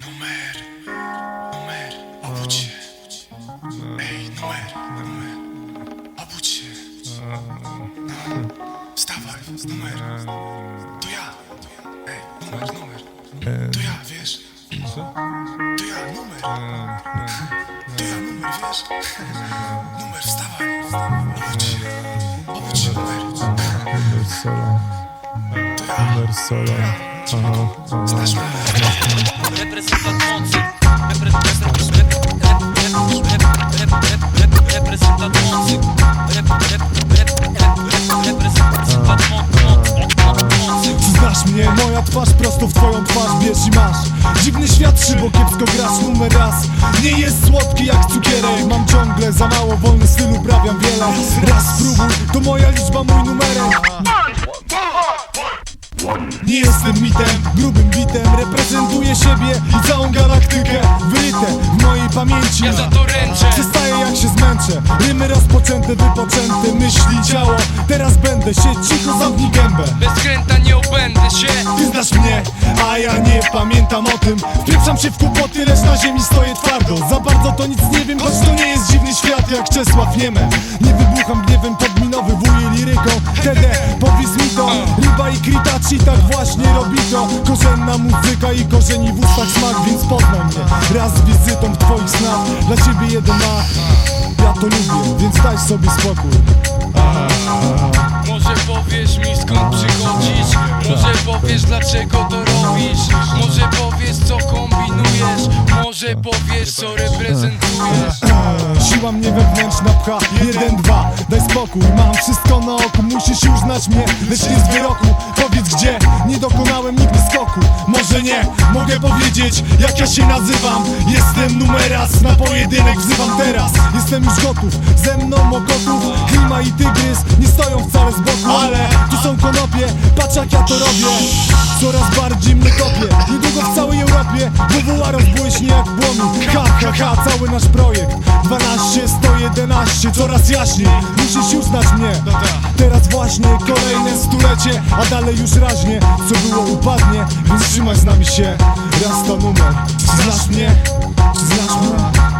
Numer, numer, obudź się. Ej, numer, numer, obudź się. Wstawaj, numer. To ja, to ja. Ej, numer, numer. To ja, wiesz. To ja, numer. To ja, numer, wiesz. Numer, wstawaj. Obudź się. Obudź się, numer. Numer solo, To ja. numer solo. Znasz mnie, moja twarz prosto w twoją twarz bierz i masz. Dziwny świat szybo, kiepsko grasz numer raz. Nie jest słodki jak cukierek Mam ciągle za mało, wolny styl uprawiam wiele. Raz spróbuj, to moja liczba, mój numerek nie jestem mitem, grubym bitem. Reprezentuję siebie i całą galaktykę. Wyryte w mojej pamięci. Ja za to ręczę. Przestaję jak się zmęczę. Rymy rozpoczęte, wypoczęte. Myśli, ciało. Teraz będę się cicho, zamknij gębę. Bez kręta nie obędę się. Ty znasz mnie, a ja nie pamiętam o tym. Wpieprzam się w kłopoty, lecz na ziemi stoję twardo. Za bardzo to nic nie wiem, choć to nie jest dziwny świat jak Czesław Niemę Nie wybucham gniewem podminowy, wuję liryką TD, powiedz mi to Ryba i Kritachi tak właśnie robi to. Korzenna muzyka i korzeni w ustach smak Więc poznaj mnie. Raz z wizytą w twoich snach Dla ciebie jeden mak Ja to lubię, więc daj sobie spokój. Może powiesz mi skąd przychodzisz? Może powiesz dlaczego to robisz? Może powiesz co kombinujesz? Może powiesz co reprezentujesz Siła mnie wewnętrzna pcha. Jeden, dwa, daj spokój. Mam wszystko na oku, musisz już znać mnie. Lecz nie z wyroku, powiedz gdzie? Nie dokonałem nigdy skoku. Może nie, mogę powiedzieć jak ja się nazywam. Jestem numeras, na pojedynek wzywam teraz. Jestem już gotów, ze mną okotów Klima i tygrys. Nie stoją wcale z boku Ale tu są konopie, patrz jak ja to robię. Coraz bardziej mnie kopie Niedługo w całej Europie. WWA rozbłyśnie jak płomień Ha, ha, ha, cały nasz projekt 112, 111, coraz jaśniej. Musisz już znać mnie. Teraz właśnie kolejne stulecie A dalej już raźnie, co było upadnie Więc trzymaj z nami się. Raz to numer znasz mnie? Znasz mnie?